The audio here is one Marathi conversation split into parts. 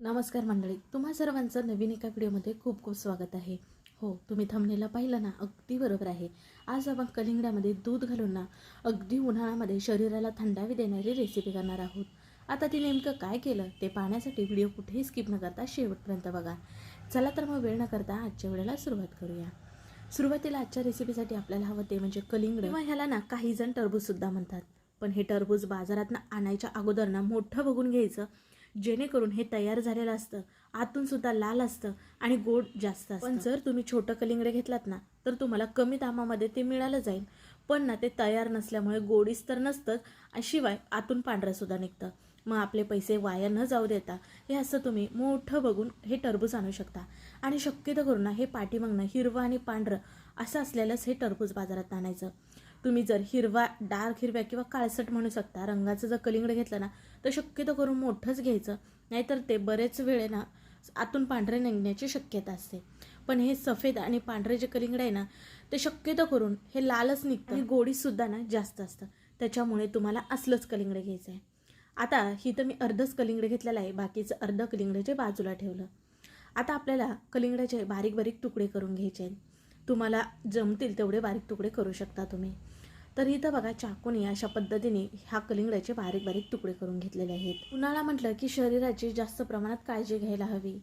नमस्कार मंडळी तुम्हा सर्वांचं नवीन एका व्हिडिओमध्ये खूप खूप स्वागत आहे. हो तुम्ही थांबलेला पाहिलं ना अगदी बरोबर आहे. आज आपण कलिंगड्यामध्ये दूध घालून ना अगदी उन्हाळ्यामध्ये शरीराला थंडावी देणारी रेसिपी करणार आहोत. आता ती नेमकं काय केलं ते पाहण्यासाठी व्हिडिओ कुठेही स्किप न करता शेवटपर्यंत बघा. चला तर मग वेळ न करता आजच्या वेळेला सुरुवात करूया. सुरुवातीला आजच्या रेसिपीसाठी आपल्याला हवं ते म्हणजे कलिंगड. किंवा ह्याला ना काही जण टरबूजसुद्धा म्हणतात. पण हे टरबूज बाजारात आणायच्या अगोदर ना मोठं बघून घ्यायचं. जेणेकरून हे तयार झालेलं असतं. आतून सुद्धा लाल असतं आणि गोड जास्त असतं. पण जर तुम्ही छोटं कलिंगडे घेतलात ना तर तुम्हाला कमी दामामध्ये ते मिळालं जाईल. पण ना ते तयार नसल्यामुळे गोडीच तर नसतंच. आणि शिवाय आतून पांढरं सुद्धा निघतं. मग आपले पैसे वाया न जाऊ देता हे असं तुम्ही मोठं बघून हे टरबूज आणू शकता. आणि शक्यतो करून ना हे पाठीमागणं हिरवं आणि पांढरं असं असलेलंच हे टरबूज बाजारात आणायचं. तुम्ही जर हिरवा डार्क हिरव्या किंवा काळसट म्हणू शकता रंगाचं जर कलिंगड घेतलं ना तर शक्यतो करून मोठंच घ्यायचं. नाहीतर ते बरेच वेळे ना आतून पांढरे निघण्याची शक्यता असते. पण हे सफेद आणि पांढरे जे कलिंगड आहे ना ते शक्यतो करून हे लालच निघतं. आणि गोडीसुद्धा ना जास्त असतं. त्याच्यामुळे तुम्हाला असलंच कलिंगड घ्यायचं आहे आता ही तर मी अर्धच कलिंगड घेतलेलं आहे. बाकीचं अर्ध कलिंगडाचे बाजूला ठेवलं. आता आपल्याला कलिंगडाचे बारीक बारीक तुकडे करून घ्यायचे आहेत. तुम्हाला जमतील तेवढे बारीक तुकडे करू शकता तुम्ही. तर इथं बघा चाकूने अशा पद्धतीने ह्या कलिंगडाचे बारीक बारीक तुकडे करून घेतलेले आहेत. उन्हाळा म्हटलं की शरीराची जास्त प्रमाणात काळजी घ्यायला हवी.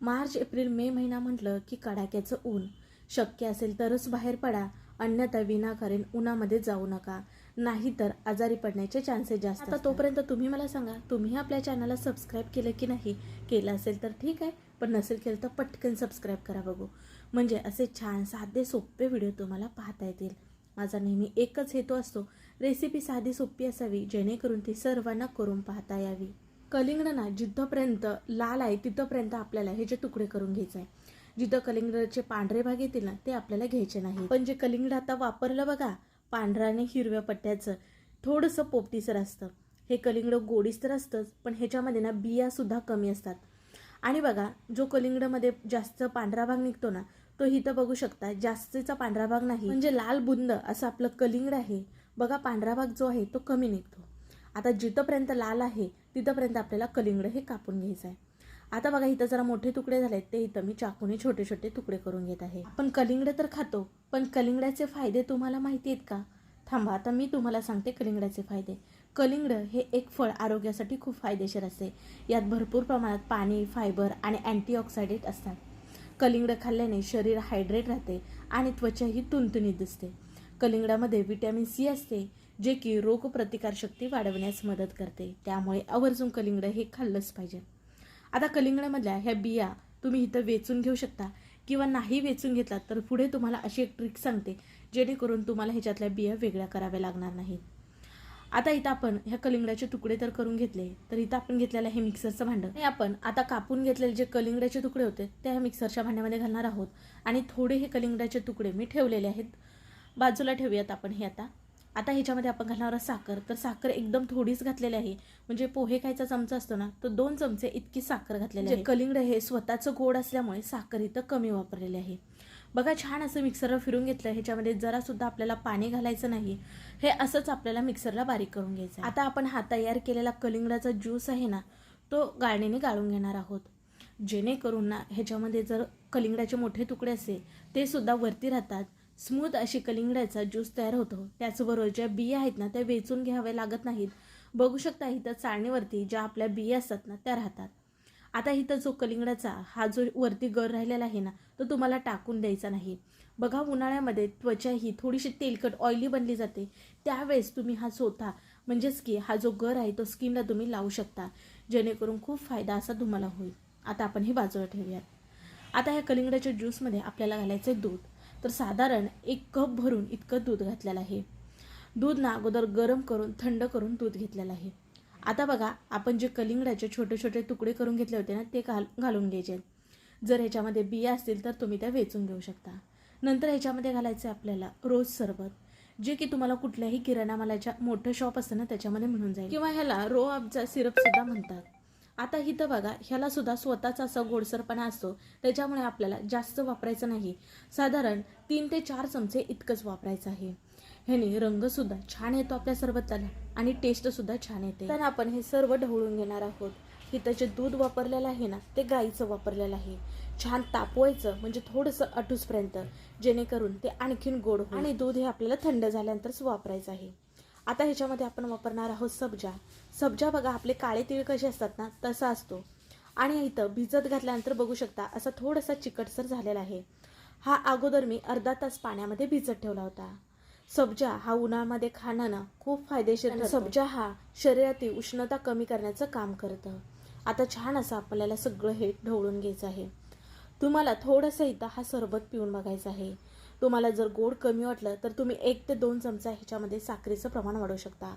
मार्च एप्रिल मे महिना म्हटलं की कडाक्याचं ऊन. शक्य असेल तरच बाहेर पडा अन्यथा विनाकारण उन्हामध्ये जाऊ नका. नाहीतर आजारी पडण्याचे चान्सेस जास्त आता तोपर्यंत तुम्ही मला सांगा तुम्ही आपल्या चॅनलला सबस्क्राईब केलं की नाही? केलं असेल तर ठीक आहे पण नसेल केलं तर पटकन सबस्क्राईब करा बघू. म्हणजे असे छान साधे सोपे व्हिडिओ तुम्हाला पाहता येतील. माझा नेहमी एकच हेतू असतो. रेसिपी साधी सोपी असावी जेणेकरून ती सर्वांना करून पाहता यावी. कलिंगड ना जिथंपर्यंत लाल आहे तिथंपर्यंत आपल्याला हे जे तुकडे करून घ्यायचे आहे जिथं कलिंगडाचे पांढरे भाग येतील ना ते आपल्याला घ्यायचे नाही पण जे कलिंगड आता वापरलं बघा पांढराने आणि हिरव्या पट्ट्याचं थोडंसं पोपटीसर असतं. हे कलिंगड गोडीस तर असतंच पण ह्याच्यामध्ये ना बिया सुद्धा कमी असतात. आणि बघा जो कलिंगडमध्ये जास्त पांढरा भाग निघतो ना तो इथं बघू शकता जास्तीचा पांढरा भाग नाही. म्हणजे लाल बुंद असं आपलं कलिंगड आहे. बघा पांढरा भाग जो आहे तो कमी निघतो. आता जिथंपर्यंत लाल आहे तिथंपर्यंत आपल्याला कलिंगड हे कापून घ्यायचं आहे आता बघा इथं जरा मोठे तुकडे झालेत. ते इथं मी चाकूने छोटे छोटे तुकडे करून घेत आहे. आपण कलिंगड तर खातो पण कलिंगडाचे फायदे तुम्हाला माहिती आहेत का? थांबा आता मी तुम्हाला सांगते कलिंगडाचे फायदे. कलिंगड हे एक फळ आरोग्यासाठी खूप फायदेशीर असते. यात भरपूर प्रमाणात पाणी फायबर आणि अँटीऑक्सिडेंट असतात. कलिंगड खाल्ल्याने शरीर हायड्रेट राहते आणि त्वचाही तुणतुणीत दिसते. कलिंगडामध्ये व्हिटॅमिन सी असते जे की रोगप्रतिकारशक्ती वाढवण्यास मदत करते. त्यामुळे आवर्जून कलिंगड हे खाल्लंच पाहिजे. आता कलिंगडामधल्या ह्या बिया तुम्ही इथं वेचून घेऊ शकता किंवा नाही वेचून घेतलात तर पुढे तुम्हाला अशी एक ट्रिक सांगते जेणेकरून तुम्हाला ह्याच्यातल्या बिया वेगळ्या कराव्या लागणार नाहीत. आता इथं आपण ह्या कलिंगडाचे तुकडे तर करून घेतले तर इथं आपण घेतलेलं हे मिक्सरचं भांडं. हे आपण आता कापून घेतलेले जे कलिंगडाचे तुकडे होते ते ह्या मिक्सरच्या भांड्यामध्ये घालणार आहोत. आणि थोडे हे कलिंगडाचे तुकडे मी ठेवलेले आहेत. बाजूला ठेवूयात आपण हे आता. आता ह्याच्यामध्ये आपण घालणार आहोत साखर. तर साखर एकदम थोडीच घातलेली आहे. म्हणजे पोहे खायचा चमचा असतो ना तर दोन चमचे इतकी साखर घातलेली आहे. कलिंगड हे स्वतःचं गोड असल्यामुळे साखर इथं कमी वापरलेली आहे. बघा छान असं मिक्सरला फिरून घेतलं. ह्याच्यामध्ये जरा सुद्धा आपल्याला पाणी घालायचं नाही. हे असंच आपल्याला मिक्सरला बारीक करून घ्यायचं आता आपण हा तयार केलेला कलिंगडाचा ज्यूस आहे ना तो गाळणीने गाळून घेणार आहोत. जेणेकरून ना ह्याच्यामध्ये जर कलिंगडाचे मोठे तुकडे असेल ते सुद्धा वरती राहतात. स्मूथ अशी कलिंगड्याचा ज्यूस तयार होतो. त्याचबरोबर ज्या बिया आहेत ना त्या वेचून घ्याव्या लागत नाहीत. बघू शकता इथं चाळणीवरती ज्या आपल्या बिया असतात ना त्या राहतात. आता इथं जो कलिंगडाचा हा जो वरती गर राहिलेला आहे ना तो तुम्हाला टाकून द्यायचा नाही. बघा उन्हाळ्यामध्ये त्वचा ही थोडीशी तेलकट ऑइली बनली जाते. त्यावेळेस तुम्ही हा चोथा म्हणजेच की हा जो गर आहे तो स्किनला तुम्ही लावू शकता. जेणेकरून खूप फायदा असा तुम्हाला होईल. आता आपण हे बाजूला ठेवूयात. आता ह्या कलिंगडाच्या ज्यूसमध्ये आपल्याला घालायचं आहे दूध. तर साधारण एक कप भरून इतकं दूध घातलेलं आहे. दूध ना अगोदर गरम करून थंड करून दूध घेतलेलं आहे. आता बघा आपण जे कलिंगडाचे छोटे छोटे तुकडे करून घेतले होते ना ते घाल घालून घ्यायचे जर ह्याच्यामध्ये बिया असतील तर तुम्ही त्या वेचून घेऊ शकता. नंतर ह्याच्यामध्ये घालायचं आहे आपल्याला रोज सरबत जे की तुम्हाला कुठल्याही किराणा मालाच्या मोठं शॉप असतं ना त्याच्यामध्ये म्हणून जाईल. किंवा ह्याला रो अफचा सिरपसुद्धा म्हणतात. आता इथं बघा ह्याला सुद्धा स्वतःचा असा गोडसरपणा असतो त्याच्यामुळे आपल्याला जास्त वापरायचं नाही. साधारण तीन ते चार चमचे इतकंच वापरायचं आहे. ह्याने रंगसुद्धा छान येतो आपल्या सरबताला. आणि टेस्टसुद्धा छान येते. तर आपण हे सर्व ढवळून घेणार आहोत. इथं जे दूध वापरलेलं आहे ना ते गाईचं वापरलेलं आहे. छान तापवायचं म्हणजे थोडंसं अटूसपर्यंत जेणेकरून ते आणखीन गोड होईल. आणि दूध हे आपल्याला थंड झाल्यानंतरच वापरायचं आहे. आता ह्याच्यामध्ये आपण वापरणार आहोत सब्जा. सब्जा बघा आपले काळे तीळ कसे असतात ना तसा असतो. आणि इथं भिजत घातल्यानंतर बघू शकता असा थोडासा चिकटसर झालेला आहे. हा अगोदर मी अर्धा तास पाण्यामध्ये भिजत ठेवला होता. सब्जा हा उन्हामध्ये खाणं ना खूप फायदेशीर. सब्जा हा शरीरातील उष्णता कमी करण्याचं काम करतं. आता छान असं आपल्याला सगळं हे ढवळून घ्यायचं आहे. तुम्हाला थोडंसं इथं हा सरबत पिऊन बघायचा आहे. तुम्हाला जर गोड कमी वाटलं तर तुम्ही एक ते दोन चमचा ह्याच्यामध्ये साखरेचं प्रमाण वाढवू शकता.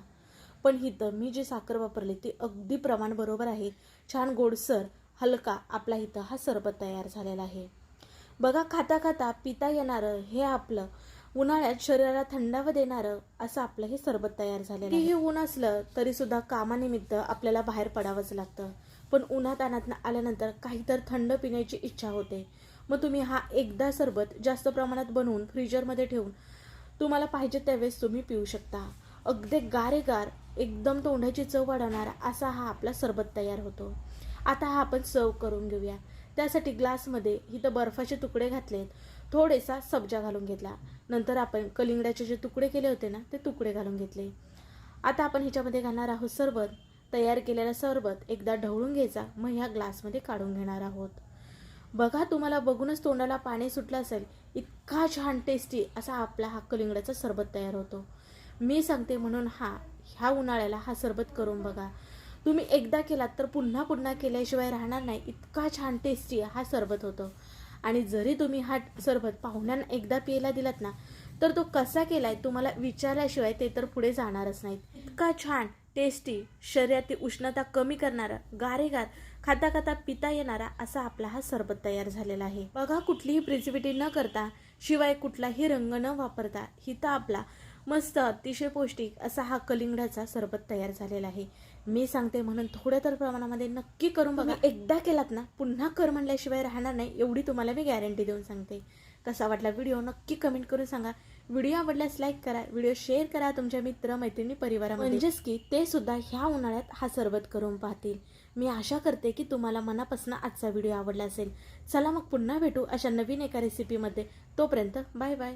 पण इथं मी जी साखर वापरली ती अगदी प्रमाण बरोबर आहे. छान गोडसर हलका आपला इथं हा सरबत तयार झालेला आहे. बघा खाता खाता पिता येणारं हे आपलं उन्हाळ्यात शरीराला थंडावा देणारं असं आपलं हे सरबत तयार झालं हे ऊन असलं तरी सुद्धा कामानिमित्त आपल्याला बाहेर पडावंच लागतं. पण उन्हात अनात आल्यानंतर काहीतर थंड पिण्याची इच्छा होते. मग तुम्ही हा एकदा सरबत जास्त प्रमाणात बनवून फ्रीजरमध्ये ठेवून तुम्हाला पाहिजे त्यावेळेस तुम्ही पिऊ शकता. अगदी गारेगार एकदम तोंडाची चव वाढवणारा असा हा आपला सरबत तयार होतो. आता हा आपण सर्व करून घेऊया. त्यासाठी ग्लासमध्ये इथं बर्फाचे तुकडे घातलेत. थोडेसा सब्जा घालून घेतला. नंतर आपण कलिंगडाचे जे तुकडे केले होते ना ते तुकडे घालून घेतले. आता आपण ह्याच्यामध्ये घालणार आहोत सरबत. तयार केलेला सरबत एकदा ढवळून घ्यायचा. मग ह्या ग्लासमध्ये काढून घेणार आहोत. बघा तुम्हाला बघूनच तोंडाला पाणी सुटलं असेल. इतका छान टेस्टी असा आपला हा कलिंगडाचा सरबत तयार होतो. मी सांगते म्हणून हा ह्या उन्हाळ्याला हा सरबत करून बघा. तुम्ही एकदा केलात तर पुन्हा पुन्हा केल्याशिवाय राहणार नाही. इतका छान टेस्टी हा सरबत होतो. आणि जरी तुम्ही हा सरबत पाहुण्यांना एकदा पियला दिलात ना तर तो कसा केलाय तुम्हाला विचारल्याशिवाय ते तर पुढे जाणारच नाहीत. इतका छान टेस्टी शरीरातील उष्णता कमी करणारा गारेगार खाता खाता पिता येणारा असा आपला हा सरबत तयार झालेला आहे. बघा कुठलीही प्रिझिविटी न करता शिवाय कुठलाही रंग न वापरता हिता आपला मस्त अतिशय पौष्टिक असा हा कलिंगडाचा सरबत तयार झालेला आहे. मी सांगते म्हणून थोड्या तर प्रमाणामध्ये नक्की करून बघा. एकदा केलात ना पुन्हा कर म्हणल्याशिवाय राहणार नाही एवढी तुम्हाला मी गॅरंटी देऊन सांगते. कसा वाटला व्हिडिओ नक्की कमेंट करून सांगा. व्हिडिओ आवडल्यास लाईक करा व्हिडिओ शेअर करा तुमच्या मित्र मैत्रिणी परिवारामध्ये. म्हणजेच की ते सुद्धा ह्या उन्हाळ्यात हा सरबत करून पाहतील. मी आशा करते की तुम्हाला मनापासून आजचा व्हिडिओ आवडला असेल. चला मग पुन्हा भेटू अशा नवीन एका रेसिपीमध्ये तोपर्यंत बाय बाय